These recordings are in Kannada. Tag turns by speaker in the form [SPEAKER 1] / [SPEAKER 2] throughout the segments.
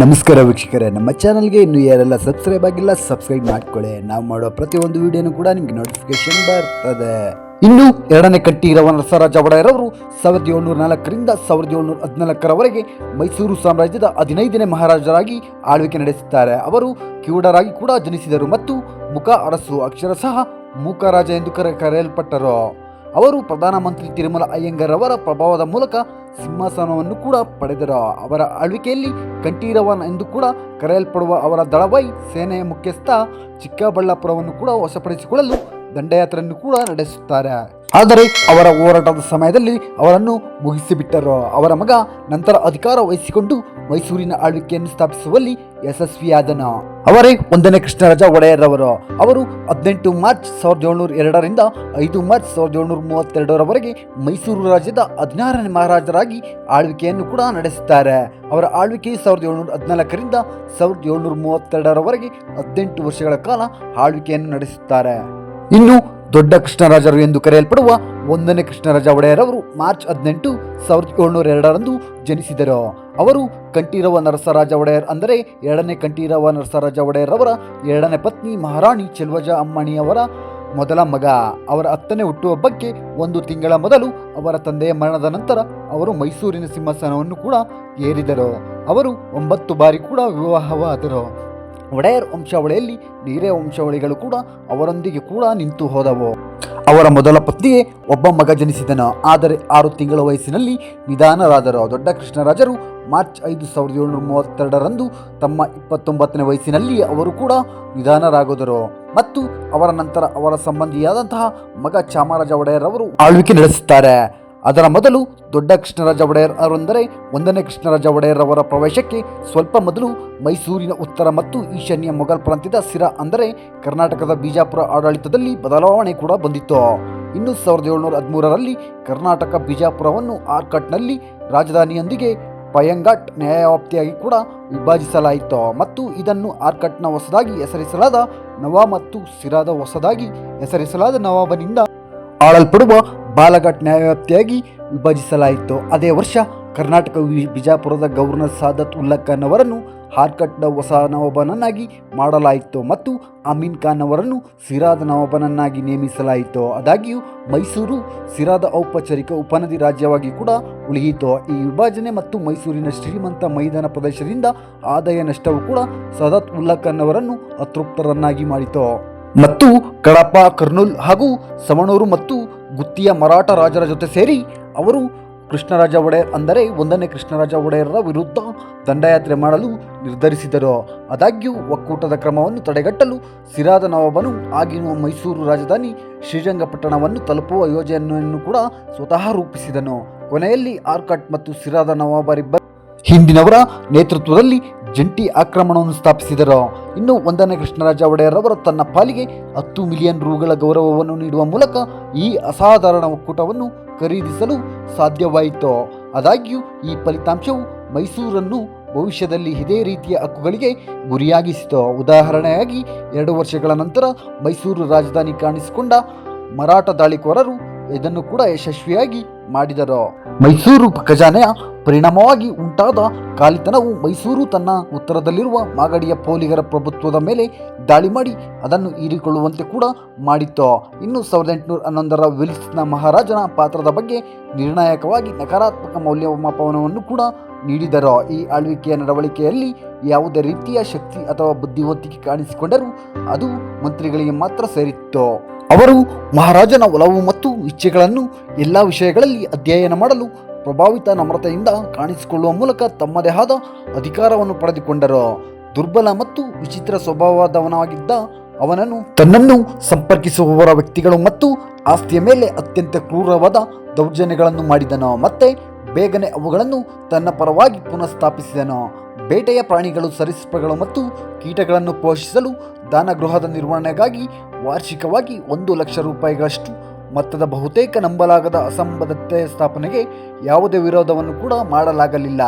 [SPEAKER 1] ನಮಸ್ಕಾರ ವೀಕ್ಷಕರೇ, ನಮ್ಮ ಚಾನಲ್ಗೆ ಇನ್ನು ಯಾರೆಲ್ಲ ಸಬ್ಸ್ಕ್ರೈಬ್ ಆಗಿಲ್ಲ, ಸಬ್ಸ್ಕ್ರೈಬ್ ಮಾಡ್ಕೊಳ್ಳಿ. ನಾವು ಮಾಡೋ ಪ್ರತಿಯೊಂದು ವಿಡಿಯೋನು ಕೂಡ ನಿಮಗೆ ನೋಟಿಫಿಕೇಶನ್ ಬರ್ತದೆ. ಇನ್ನು ಎರಡನೇ ಕಟ್ಟಿ ನರಸರಾಜ ಒಡೆಯರವರು ಸಾವಿರದ ಏಳ್ನೂರ ನಾಲ್ಕರಿಂದ ಸಾವಿರದ ಏಳ್ನೂರ ಹದಿನಾಲ್ಕರವರೆಗೆ ಮೈಸೂರು ಸಾಮ್ರಾಜ್ಯದ ಹದಿನೈದನೇ ಮಹಾರಾಜರಾಗಿ ಆಳ್ವಿಕೆ ನಡೆಸುತ್ತಾರೆ. ಅವರು ಕಿವುಡರಾಗಿ ಕೂಡ ಜನಿಸಿದರು ಮತ್ತು ಮುಖ ಅರಸು ಅಕ್ಷರ ಸಹ ಮೂಕರಾಜ ಎಂದು ಕರೆ, ಕರೆಯಲ್ಪಟ್ಟರು. ಅವರು ಪ್ರಧಾನಮಂತ್ರಿ ತಿರುಮಲ ಅಯ್ಯಂಗರ್ ಅವರ ಪ್ರಭಾವದ ಮೂಲಕ ಸಿಂಹಾಸನವನ್ನು ಕೂಡ ಪಡೆದರು. ಅವರ ಆಳ್ವಿಕೆಯಲ್ಲಿ ಕಂಠೀರವನ್ ಎಂದು ಕೂಡ ಕರೆಯಲ್ಪಡುವ ಅವರ ದಳವೈ ಸೇನೆಯ ಮುಖ್ಯಸ್ಥ ಚಿಕ್ಕಬಳ್ಳಾಪುರವನ್ನು ಕೂಡ ವಶಪಡಿಸಿಕೊಳ್ಳಲು ದಂಡಯಾತ್ರೆಯನ್ನು ಕೂಡ ನಡೆಸುತ್ತಾರೆ. ಆದರೆ ಅವರ ಹೋರಾಟದ ಸಮಯದಲ್ಲಿ ಅವರನ್ನು ಮುಗಿಸಿಬಿಟ್ಟರು. ಅವರ ಮಗ ನಂತರ ಅಧಿಕಾರ ವಹಿಸಿಕೊಂಡು ಮೈಸೂರಿನ ಆಳ್ವಿಕೆಯನ್ನು ಸ್ಥಾಪಿಸುವಲ್ಲಿ ಯಶಸ್ವಿಯಾದನು. ಅವರೇ ಒಂದನೇ ಕೃಷ್ಣರಾಜ ಒಡೆಯರ್ರವರು ಅವರು ಹದಿನೆಂಟು ಮಾರ್ಚ್ ಸಾವಿರದ ಏಳ್ನೂರ ಎರಡರಿಂದ ಐದು ಮಾರ್ಚ್ ಸಾವಿರದ ಏಳ್ನೂರ ಮೂವತ್ತೆರಡರವರೆಗೆ ಮೈಸೂರು ರಾಜ್ಯದ ಹದಿನಾರನೇ ಮಹಾರಾಜರಾಗಿ ಆಳ್ವಿಕೆಯನ್ನು ಕೂಡ ನಡೆಸುತ್ತಾರೆ. ಅವರ ಆಳ್ವಿಕೆ ಸಾವಿರದ ಏಳ್ನೂರ ಹದಿನಾಲ್ಕರಿಂದ ಸಾವಿರದ ಏಳ್ನೂರ ಮೂವತ್ತೆರಡರವರೆಗೆ ಹದಿನೆಂಟು ವರ್ಷಗಳ ಕಾಲ ಆಳ್ವಿಕೆಯನ್ನು ನಡೆಸುತ್ತಾರೆ. ಇನ್ನು ದೊಡ್ಡ ಕೃಷ್ಣರಾಜರು ಎಂದು ಕರೆಯಲ್ಪಡುವ ಒಂದನೇ ಕೃಷ್ಣರಾಜ ಒಡೆಯರವರು ಮಾರ್ಚ್ ಹದಿನೆಂಟು ಸಾವಿರದ ಏಳ್ನೂರ ಎರಡರಂದು ಜನಿಸಿದರು. ಅವರು ಕಂಠೀರವ ನರಸರಾಜ ಒಡೆಯರ್ ಅಂದರೆ ಎರಡನೇ ಕಂಠೀರವ ನರಸರಾಜ ಒಡೆಯರ್ ಅವರ ಎರಡನೇ ಪತ್ನಿ ಮಹಾರಾಣಿ ಚೆಲ್ವಜ ಅಮ್ಮಣಿಯವರ ಮೊದಲ ಮಗ. ಅವರ ಹತ್ತನೇ ಹುಟ್ಟುಹಬ್ಬಕ್ಕೆ ಒಂದು ತಿಂಗಳ ಮೊದಲು ಅವರ ತಂದೆಯ ಮರಣದ ನಂತರ ಅವರು ಮೈಸೂರಿನ ಸಿಂಹಾಸನವನ್ನು ಕೂಡ ಏರಿದರು. ಅವರು ಒಂಬತ್ತು ಬಾರಿ ಕೂಡ ವಿವಾಹವಾದರು. ಒಡೆಯರ್ ವಂಶಾವಳಿಯಲ್ಲಿ ನೀರೇ ವಂಶಾವಳಿಗಳು ಕೂಡ ಅವರೊಂದಿಗೆ ಕೂಡ ನಿಂತು ಹೋದವು. ಅವರ ಮೊದಲ ಪತ್ನಿಯೇ ಒಬ್ಬ ಮಗ ಜನಿಸಿದನು. ಆದರೆ ಆರು ತಿಂಗಳ ವಯಸ್ಸಿನಲ್ಲಿ ನಿಧಾನರಾದರು. ದೊಡ್ಡ ಕೃಷ್ಣರಾಜರು ಮಾರ್ಚ್ ಐದು ಸಾವಿರದ ಏಳ್ನೂರ ಮೂವತ್ತೆರಡರಂದು ತಮ್ಮ ಇಪ್ಪತ್ತೊಂಬತ್ತನೇ ವಯಸ್ಸಿನಲ್ಲಿ ಅವರು ಕೂಡ ನಿಧನರಾಗಿದರು ಮತ್ತು ಅವರ ನಂತರ ಅವರ ಸಂಬಂಧಿಯಾದಂತಹ ಮಗ ಚಾಮರಾಜ ಒಡೆಯರ್ ಅವರು ಆಳ್ವಿಕೆ ನಡೆಸುತ್ತಾರೆ. ಅದರ ಮೊದಲು ದೊಡ್ಡ ಕೃಷ್ಣರಾಜ ಒಡೆಯರ್ ಅವರೆಂದರೆ ಒಂದನೇ ಕೃಷ್ಣರಾಜ ಒಡೆಯರ್ ಅವರ ಪ್ರವೇಶಕ್ಕೆ ಸ್ವಲ್ಪ ಮೊದಲು ಮೈಸೂರಿನ ಉತ್ತರ ಮತ್ತು ಈಶಾನ್ಯ ಮೊಘಲ್ ಪ್ರಾಂತ್ಯದ ಸಿರಾ ಅಂದರೆ ಕರ್ನಾಟಕದ ಬಿಜಾಪುರ ಆಡಳಿತದಲ್ಲಿ ಬದಲಾವಣೆ ಕೂಡ ಬಂದಿತ್ತು. ಇನ್ನು ಸಾವಿರದ ಏಳ್ನೂರ ಹದಿಮೂರರಲ್ಲಿ ಕರ್ನಾಟಕ ಬಿಜಾಪುರವನ್ನು ಆರ್ಕಟ್ನಲ್ಲಿ ರಾಜಧಾನಿಯೊಂದಿಗೆ ಪಯಂಗಾಟ್ ನ್ಯಾಯವ್ಯಾಪ್ತಿಯಾಗಿ ಕೂಡ ವಿಭಜಿಸಲಾಯಿತು. ಮತ್ತು ಇದನ್ನು ಆರ್ಕಟ್ನ ಹೊಸದಾಗಿ ಹೆಸರಿಸಲಾದ ನವಾಬ್ ಮತ್ತು ಸಿರಾದ ಹೊಸದಾಗಿ ಹೆಸರಿಸಲಾದ ನವಾಬನಿಂದ ಆಳಲ್ಪಡುವ ಬಾಲಘಾಟ್ ನ್ಯಾಯವ್ಯಾಪ್ತಿಯಾಗಿ ವಿಭಜಿಸಲಾಯಿತು. ಅದೇ ವರ್ಷ ಕರ್ನಾಟಕ ಬಿಜಾಪುರದ ಗವರ್ನರ್ ಸಾದತ್ ಉಲ್ಲಾ ಖಾನ್ ಅವರನ್ನು ಹಾರ್ಕಟ್ನ ಹೊಸ ನವಾಬನನ್ನಾಗಿ ಮಾಡಲಾಯಿತು ಮತ್ತು ಅಮೀನ್ ಖಾನ್ ಅವರನ್ನು ಸಿರಾದ ನವಾಬನನ್ನಾಗಿ ನೇಮಿಸಲಾಯಿತು. ಆದಾಗ್ಯೂ, ಮೈಸೂರು ಸಿರಾದ ಔಪಚಾರಿಕ ಉಪನದಿ ರಾಜ್ಯವಾಗಿ ಕೂಡ ಉಳಿಯಿತು. ಈ ವಿಭಜನೆ ಮತ್ತು ಮೈಸೂರಿನ ಶ್ರೀಮಂತ ಮೈದಾನ ಪ್ರದೇಶದಿಂದ ಆದಾಯ ನಷ್ಟವು ಕೂಡ ಸದತ್ ಉಲ್ಲಾ ಖಾನ್ ಅವರನ್ನು ಅತೃಪ್ತರನ್ನಾಗಿ ಮಾಡಿತು. ಮತ್ತು ಕಡಪ, ಕರ್ನೂಲ್ ಹಾಗೂ ಸವಣೂರು ಮತ್ತು ಗುತ್ತಿಯ ಮರಾಠ ರಾಜರ ಜೊತೆ ಸೇರಿ ಅವರು ಕೃಷ್ಣರಾಜ ಒಡೆಯರ್ ಅಂದರೆ ಒಂದನೇ ಕೃಷ್ಣರಾಜ ಒಡೆಯರ ವಿರುದ್ಧ ದಂಡಯಾತ್ರೆ ಮಾಡಲು ನಿರ್ಧರಿಸಿದರು. ಆದಾಗ್ಯೂ, ಒಕ್ಕೂಟದ ಕ್ರಮವನ್ನು ತಡೆಗಟ್ಟಲು ಸಿರಾದ ನವಾಬನು ಆಗಿನ ಮೈಸೂರು ರಾಜಧಾನಿ ಶ್ರೀರಂಗಪಟ್ಟಣವನ್ನು ತಲುಪುವ ಯೋಜನೆಯನ್ನು ಕೂಡ ಸ್ವತಃ ರೂಪಿಸಿದನು. ಕೊನೆಯಲ್ಲಿ ಆರ್ಕಟ್ ಮತ್ತು ಸಿರಾದ ನವಾಬರಿಬ್ಬರು ಹಿಂದಿನವರ ನೇತೃತ್ವದಲ್ಲಿ ಜಂಟಿ ಆಕ್ರಮಣವನ್ನು ಸ್ಥಾಪಿಸಿದರು. ಇನ್ನು ಒಂದನೇ ಕೃಷ್ಣರಾಜ ಒಡೆಯರವರು ತನ್ನ ಪಾಲಿಗೆ ಹತ್ತು ಮಿಲಿಯನ್ ರೂಗಳ ಗೌರವವನ್ನು ನೀಡುವ ಮೂಲಕ ಈ ಅಸಾಧಾರಣ ಒಕ್ಕೂಟವನ್ನು ಖರೀದಿಸಲು ಸಾಧ್ಯವಾಯಿತು? ಆದಾಗ್ಯೂ, ಈ ಫಲಿತಾಂಶವು ಮೈಸೂರನ್ನು ಭವಿಷ್ಯದಲ್ಲಿ ಇದೇ ರೀತಿಯ ಹಕ್ಕುಗಳಿಗೆ ಗುರಿಯಾಗಿಸಿತು. ಉದಾಹರಣೆಯಾಗಿ, ಎರಡು ವರ್ಷಗಳ ನಂತರ ಮೈಸೂರು ರಾಜಧಾನಿ ಕಾಣಿಸಿಕೊಂಡ ಮರಾಠ ದಾಳಿಕೋರರು ಇದನ್ನು ಕೂಡ ಯಶಸ್ವಿಯಾಗಿ ಮಾಡಿದರು? ಮೈಸೂರು ಖಜಾನೆಯ ಪರಿಣಾಮವಾಗಿ ಉಂಟಾದ ಕಾಲಿತನವು ಮೈಸೂರು ತನ್ನ ಉತ್ತರದಲ್ಲಿರುವ ಮಾಗಡಿಯ ಪೋಲಿಗರ ಪ್ರಭುತ್ವದ ಮೇಲೆ ದಾಳಿ ಮಾಡಿ ಅದನ್ನು ಹೀರಿಕೊಳ್ಳುವಂತೆ ಕೂಡ ಮಾಡಿತ್ತು. ಇನ್ನು ಸಾವಿರದ ಎಂಟುನೂರ ಹನ್ನೊಂದರ ವಿಲ್ಸ್ನ ಮಹಾರಾಜನ ಪಾತ್ರದ ಬಗ್ಗೆ ನಿರ್ಣಾಯಕವಾಗಿ ನಕಾರಾತ್ಮಕ ಮೌಲ್ಯಮಾಪನವನ್ನು ಕೂಡ ನೀಡಿದರು. ಈ ಆಳ್ವಿಕೆಯ ನಡವಳಿಕೆಯಲ್ಲಿ ಯಾವುದೇ ರೀತಿಯ ಶಕ್ತಿ ಅಥವಾ ಬುದ್ಧಿವಂತಿಕೆ ಕಾಣಿಸಿಕೊಂಡರೂ ಅದು ಮಂತ್ರಿಗಳಿಗೆ ಮಾತ್ರ ಸೇರಿತ್ತು. ಅವರು ಮಹಾರಾಜನ ಒಲವು ಮತ್ತು ಇಚ್ಛೆಗಳನ್ನು ಎಲ್ಲ ವಿಷಯಗಳಲ್ಲಿ ಅಧ್ಯಯನ ಮಾಡಲು ಪ್ರಭಾವಿತ ನಮ್ರತೆಯಿಂದ ಕಾಣಿಸಿಕೊಳ್ಳುವ ಮೂಲಕ ತಮ್ಮದೇ ಆದ ಅಧಿಕಾರವನ್ನು ಪಡೆದುಕೊಂಡರು. ದುರ್ಬಲ ಮತ್ತು ವಿಚಿತ್ರ ಸ್ವಭಾವದವನಾಗಿದ್ದ ಅವನನ್ನು ತನ್ನನ್ನು ಸಂಪರ್ಕಿಸುವವರ ವ್ಯಕ್ತಿಗಳು ಮತ್ತು ಆಸ್ತಿಯ ಮೇಲೆ ಅತ್ಯಂತ ಕ್ರೂರವಾದ ದೌರ್ಜನ್ಯಗಳನ್ನು ಮಾಡಿದನು. ಮತ್ತೆ ಬೇಗನೆ ಅವುಗಳನ್ನು ತನ್ನ ಪರವಾಗಿ ಪುನಃಸ್ಥಾಪಿಸಿದನು. ಬೇಟೆಯ ಪ್ರಾಣಿಗಳು ಸರೀಸೃಪಗಳು ಮತ್ತು ಕೀಟಗಳನ್ನು ಪೋಷಿಸಲು ದಾನಗೃಹದ ನಿರ್ವಹಣೆಗಾಗಿ ವಾರ್ಷಿಕವಾಗಿ ಒಂದು ಲಕ್ಷ ರೂಪಾಯಿಗಳಷ್ಟು ಮೊತ್ತದ ಬಹುತೇಕ ನಂಬಲಾಗದ ಅಸಂಬದ್ಧತೆ ಸ್ಥಾಪನೆಗೆ ಯಾವುದೇ ವಿರೋಧವನ್ನು ಕೂಡ ಮಾಡಲಾಗಲಿಲ್ಲ.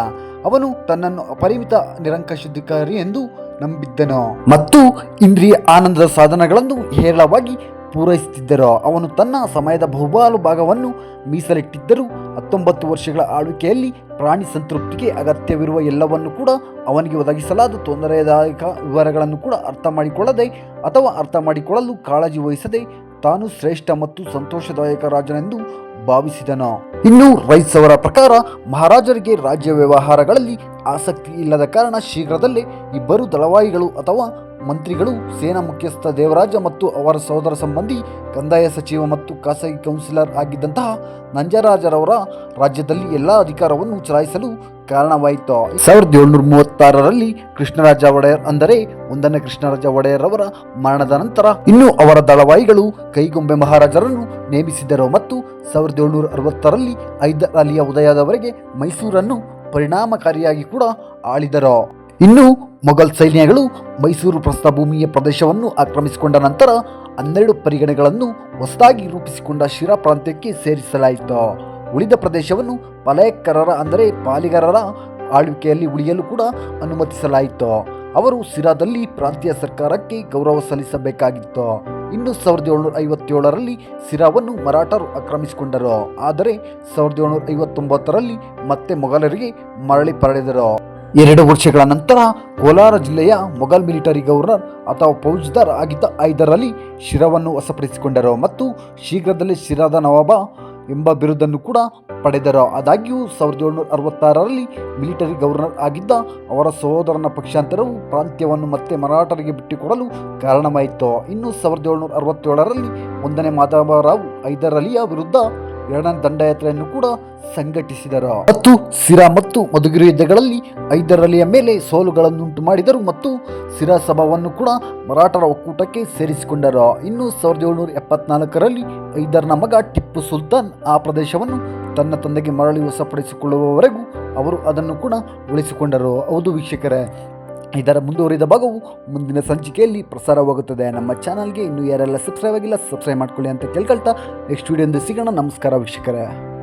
[SPEAKER 1] ಅವನು ತನ್ನನ್ನು ಅಪರಿಮಿತ ನಿರಂಕಶುದ್ಧಿಕಾರಿ ಎಂದು ನಂಬಿದ್ದನು. ಮತ್ತು ಇಂದ್ರಿಯ ಆನಂದದ ಸಾಧನಗಳನ್ನು ಹೇರಳವಾಗಿ ಪೂರೈಸುತ್ತಿದ್ದರೋ ಅವನು ತನ್ನ ಸಮಯದ ಬಹುಪಾಲು ಭಾಗವನ್ನು ಮೀಸಲಿಟ್ಟಿದ್ದರೂ ಹತ್ತೊಂಬತ್ತು ವರ್ಷಗಳ ಆಳ್ವಿಕೆಯಲ್ಲಿ ಪ್ರಾಣಿ ಸಂತೃಪ್ತಿಗೆ ಅಗತ್ಯವಿರುವ ಎಲ್ಲವನ್ನು ಕೂಡ ಅವನಿಗೆ ಒದಗಿಸಲಾದ ತೊಂದರೆದಾಯಕ ವಿವರಗಳನ್ನು ಕೂಡ ಅರ್ಥ ಮಾಡಿಕೊಳ್ಳದೆ ಅಥವಾ ಅರ್ಥ ಮಾಡಿಕೊಳ್ಳಲು ಕಾಳಜಿ ವಹಿಸದೆ ತಾನು ಶ್ರೇಷ್ಠ ಮತ್ತು ಸಂತೋಷದಾಯಕ ರಾಜನೆಂದು ಭಾವಿಸಿದನು. ಇನ್ನು ರೈಸ್ ಅವರ ಪ್ರಕಾರ ಮಹಾರಾಜರಿಗೆ ರಾಜ್ಯ ವ್ಯವಹಾರಗಳಲ್ಲಿ ಆಸಕ್ತಿ ಇಲ್ಲದ ಕಾರಣ ಶೀಘ್ರದಲ್ಲೇ ಇಬ್ಬರು ದಳವಾಯಿಗಳು ಅಥವಾ ಮಂತ್ರಿಗಳು, ಸೇನಾ ಮುಖ್ಯಸ್ಥ ದೇವರಾಜ ಮತ್ತು ಅವರ ಸಹೋದರ ಸಂಬಂಧಿ, ಕಂದಾಯ ಸಚಿವ ಮತ್ತು ಖಾಸಗಿ ಕೌನ್ಸಿಲರ್ ಆಗಿದ್ದಂತಹ ನಂಜರಾಜರವರ ರಾಜ್ಯದಲ್ಲಿ ಎಲ್ಲ ಅಧಿಕಾರವನ್ನು ಚಲಾಯಿಸಲು ಕಾರಣವಾಯಿತು. ಸಾವಿರದ ಏಳ್ನೂರ ಮೂವತ್ತಾರರಲ್ಲಿ ಕೃಷ್ಣರಾಜ ಒಡೆಯರ್ ಅಂದರೆ ಒಂದನೇ ಕೃಷ್ಣರಾಜ ಒಡೆಯರ್ ಅವರ ಮರಣದ ನಂತರ ಇನ್ನು ಅವರ ದಳವಾಯಿಗಳು ಕೈಗೊಂಬೆ ಮಹಾರಾಜರನ್ನು ನೇಮಿಸಿದರು ಮತ್ತು ಸಾವಿರದ ಏಳ್ನೂರ ಅರವತ್ತರಲ್ಲಿ ಐದರ ಅಲಿಯ ಉದಯದವರೆಗೆ ಮೈಸೂರನ್ನು ಪರಿಣಾಮಕಾರಿಯಾಗಿ ಕೂಡ ಆಳಿದರು. ಇನ್ನು ಮೊಘಲ್ ಸೈನ್ಯಗಳು ಮೈಸೂರು ಪ್ರಸ್ಥಭೂಮಿಯ ಪ್ರದೇಶವನ್ನು ಆಕ್ರಮಿಸಿಕೊಂಡ ನಂತರ ಹನ್ನೆರಡು ಪರಿಗಣೆಗಳನ್ನು ಹೊಸದಾಗಿ ರೂಪಿಸಿಕೊಂಡ ಶಿರಾ ಪ್ರಾಂತ್ಯಕ್ಕೆ ಸೇರಿಸಲಾಯಿತು. ಉಳಿದ ಪ್ರದೇಶವನ್ನು ಪಲಯಕ್ಕರರ ಅಂದರೆ ಪಾಲಿಗರರ ಆಳ್ವಿಕೆಯಲ್ಲಿ ಉಳಿಯಲು ಕೂಡ ಅನುಮತಿಸಲಾಯಿತು. ಅವರು ಸಿರಾದಲ್ಲಿ ಪ್ರಾಂತೀಯ ಸರ್ಕಾರಕ್ಕೆ ಗೌರವ ಸಲ್ಲಿಸಬೇಕಾಗಿತ್ತು. ಇನ್ನು ಸಾವಿರದ ಏಳ್ನೂರ ಐವತ್ತೇಳರಲ್ಲಿ ಸಿರಾವನ್ನು ಮರಾಠರು ಆಕ್ರಮಿಸಿಕೊಂಡರು. ಆದರೆ ಸಾವಿರದ ಏಳ್ನೂರ ಐವತ್ತೊಂಬತ್ತರಲ್ಲಿ ಮತ್ತೆ ಮೊಘಲರಿಗೆ ಮರಳಿ ಪಡೆದರು ಎರಡು ವರ್ಷಗಳ ನಂತರ ಕೋಲಾರ ಜಿಲ್ಲೆಯ ಮೊಘಲ್ ಮಿಲಿಟರಿ ಗವರ್ನರ್ ಅಥವಾ ಫೌಜ್ದಾರ್ ಆಗಿದ್ದ ಐದರಲ್ಲಿ ಶಿರವನ್ನು ವಶಪಡಿಸಿಕೊಂಡರು ಮತ್ತು ಶೀಘ್ರದಲ್ಲೇ ಶಿರಾದ ನವಾಬ ಎಂಬ ಬಿರುದನ್ನು ಕೂಡ ಪಡೆದರು. ಆದಾಗ್ಯೂ, ಸಾವಿರದ ಏಳ್ನೂರ ಅರವತ್ತಾರರಲ್ಲಿ ಮಿಲಿಟರಿ ಗವರ್ನರ್ ಆಗಿದ್ದ ಅವರ ಸಹೋದರನ ಪಕ್ಷಾಂತರವು ಪ್ರಾಂತ್ಯವನ್ನು ಮತ್ತೆ ಮರಾಠರಿಗೆ ಬಿಟ್ಟುಕೊಡಲು ಕಾರಣವಾಯಿತು. ಇನ್ನು, ಸಾವಿರದ ಏಳ್ನೂರ ಅರವತ್ತೇಳರಲ್ಲಿ ಒಂದನೇ ಮಾಧವರಾವ್ ಐದರ್ ಅಲಿಯ ವಿರುದ್ಧ ಎರಡನೇ ದಂಡಯಾತ್ರೆಯನ್ನು ಕೂಡ ಸಂಘಟಿಸಿದರು. ಮತ್ತು ಸಿರಾ ಮತ್ತು ಮಧುಗಿರಿ ಯುದ್ಧಗಳಲ್ಲಿ ಐದರಲ್ಲಿಯ ಮೇಲೆ ಸೋಲುಗಳನ್ನುಂಟು ಮಾಡಿದರು ಮತ್ತು ಸಿರಾ ಸಭಾವನ್ನು ಕೂಡ ಮರಾಠರ ಒಕ್ಕೂಟಕ್ಕೆ ಸೇರಿಸಿಕೊಂಡರು. ಇನ್ನು ಸಾವಿರದ ಏಳುನೂರ ಎಪ್ಪತ್ನಾಲ್ಕರಲ್ಲಿ ಐದರ್ನ ಮಗ ಟಿಪ್ಪು ಸುಲ್ತಾನ್ ಆ ಪ್ರದೇಶವನ್ನು ತನ್ನ ತಂದೆಗೆ ಮರಳಿ ವಶಪಡಿಸಿಕೊಳ್ಳುವವರೆಗೂ ಅವರು ಅದನ್ನು ಕೂಡ ಉಳಿಸಿಕೊಂಡರು. ಹೌದು ವೀಕ್ಷಕರೇ ಇದರ ಮುಂದುವರಿದ ಭಾಗವು ಮುಂದಿನ ಸಂಚಿಕೆಯಲ್ಲಿ ಪ್ರಸಾರವಾಗುತ್ತದೆ. ನಮ್ಮ ಚಾನಲ್ಗೆ ಇನ್ನೂ ಯಾರೆಲ್ಲ ಸಬ್ಸ್ಕ್ರೈಬ್ ಆಗಿಲ್ಲ ಸಬ್ಸ್ಕ್ರೈಬ್ ಮಾಡ್ಕೊಳ್ಳಿ ಅಂತ ಕೇಳ್ಕೊಳ್ತಾ, ನೆಕ್ಸ್ಟ್ ವೀಡಿಯೋ ಸಿಗೋಣ. ನಮಸ್ಕಾರ ವೀಕ್ಷಕರೇ.